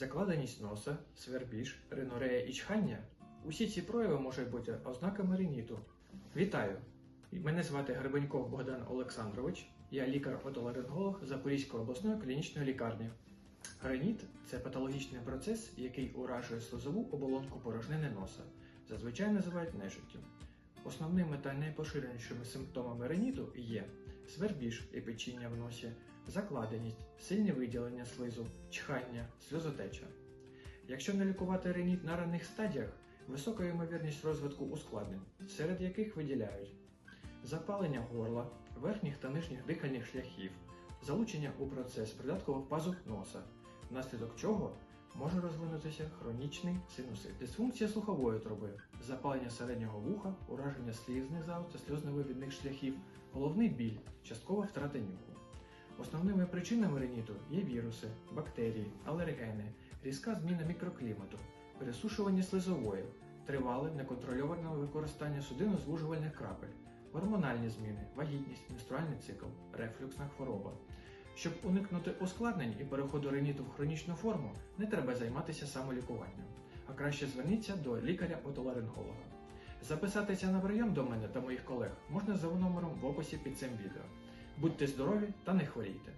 закладеність носа, свербіж, ринорея і чхання. Усі ці прояви можуть бути ознаками риніту. Вітаю! Мене звати Гребеньков Богдан Олександрович. Я лікар-отоларинголог Запорізької обласної клінічної лікарні. Реніт це патологічний процес, який уражує слизову оболонку порожнини носа. Зазвичай називають нежиттю. Основними та найпоширенішими симптомами реніту є свербіж і печіння в носі, закладеність, сильне виділення слизу, чхання, сльозотеча. Якщо не лікувати реніт на ранних стадіях, висока ймовірність розвитку ускладнень, серед яких виділяють запалення горла, верхніх та нижніх дихальних шляхів, залучення у процес придаткових пазух носа, внаслідок чого може розвинутися хронічний синусит, дисфункція слухової труби, запалення середнього вуха, ураження слізних залоз та сльозно-вивідних шляхів, головний біль, часткова втрата нюху. Основними причинами реніту є віруси, бактерії, алергени, різка зміна мікроклімату, пересушування слизової, тривале неконтрольоване використання судинозвужувальних крапель, гормональні зміни, вагітність, менструальний цикл, рефлюксна хвороба. Щоб уникнути ускладнень і переходу реніту в хронічну форму, не треба займатися самолікуванням, а краще зверніться до лікаря-отоларинголога. Записатися на прийом до мене та моїх колег можна за номером в описі під цим відео. Будьте здорові та не хворійте!